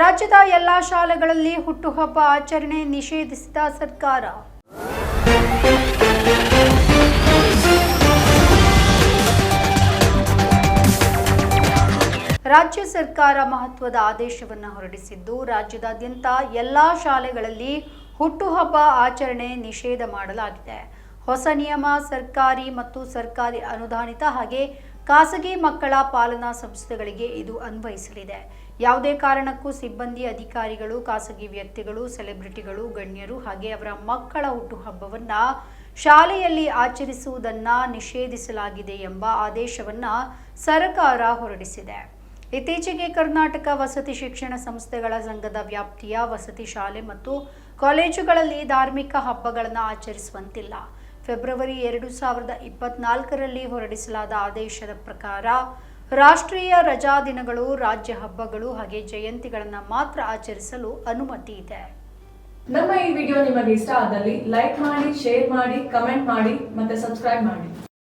ರಾಜ್ಯದ ಎಲ್ಲಾ ಶಾಲೆಗಳಲ್ಲಿ ಹುಟ್ಟುಹಬ್ಬ ಆಚರಣೆ ನಿಷೇಧಿಸಿದ ಸರ್ಕಾರ. ರಾಜ್ಯ ಸರ್ಕಾರ ಮಹತ್ವದ ಆದೇಶವನ್ನು ಹೊರಡಿಸಿದ್ದು, ರಾಜ್ಯದಾದ್ಯಂತ ಎಲ್ಲಾ ಶಾಲೆಗಳಲ್ಲಿ ಹುಟ್ಟುಹಬ್ಬ ಆಚರಣೆ ನಿಷೇಧ ಮಾಡಲಾಗಿದೆ. ಹೊಸ ನಿಯಮ ಸರ್ಕಾರಿ ಮತ್ತು ಸರ್ಕಾರಿ ಅನುದಾನಿತ ಹಾಗೆ ಖಾಸಗಿ ಮಕ್ಕಳ ಪಾಲನಾ ಸಂಸ್ಥೆಗಳಿಗೆ ಇದು ಅನ್ವಯಿಸಲಿದೆ. ಯಾವುದೇ ಕಾರಣಕ್ಕೂ ಸಿಬ್ಬಂದಿ ಅಧಿಕಾರಿಗಳು, ಖಾಸಗಿ ವ್ಯಕ್ತಿಗಳು, ಸೆಲೆಬ್ರಿಟಿಗಳು, ಗಣ್ಯರು ಹಾಗೆ ಅವರ ಮಕ್ಕಳ ಹುಟ್ಟುಹಬ್ಬವನ್ನು ಶಾಲೆಯಲ್ಲಿ ಆಚರಿಸುವುದನ್ನ ನಿಷೇಧಿಸಲಾಗಿದೆ ಎಂಬ ಆದೇಶವನ್ನ ಸರ್ಕಾರ ಹೊರಡಿಸಿದೆ. ಇತ್ತೀಚೆಗೆ ಕರ್ನಾಟಕ ವಸತಿ ಶಿಕ್ಷಣ ಸಂಸ್ಥೆಗಳ ಸಂಘದ ವ್ಯಾಪ್ತಿಯ ವಸತಿ ಶಾಲೆ ಮತ್ತು ಕಾಲೇಜುಗಳಲ್ಲಿ ಧಾರ್ಮಿಕ ಹಬ್ಬಗಳನ್ನು ಆಚರಿಸುವಂತಿಲ್ಲ. ಫೆಬ್ರವರಿ ಎರಡು ಸಾವಿರದ ಇಪ್ಪತ್ನಾಲ್ಕರಲ್ಲಿ ಹೊರಡಿಸಲಾದ ಆದೇಶದ ಪ್ರಕಾರ, ರಾಷ್ಟ್ರೀಯ ರಜಾ ದಿನಗಳು, ರಾಜ್ಯ ಹಬ್ಬಗಳು ಹಾಗೆ ಜಯಂತಿಗಳನ್ನು ಮಾತ್ರ ಆಚರಿಸಲು ಅನುಮತಿ ಇದೆ. ನಮ್ಮ ಈ ವಿಡಿಯೋ ನಿಮಗೆ ಇಷ್ಟ ಆದಲ್ಲಿ ಲೈಕ್ ಮಾಡಿ, ಶೇರ್ ಮಾಡಿ, ಕಮೆಂಟ್ ಮಾಡಿ ಮತ್ತೆ ಸಬ್ಸ್ಕ್ರೈಬ್ ಮಾಡಿ.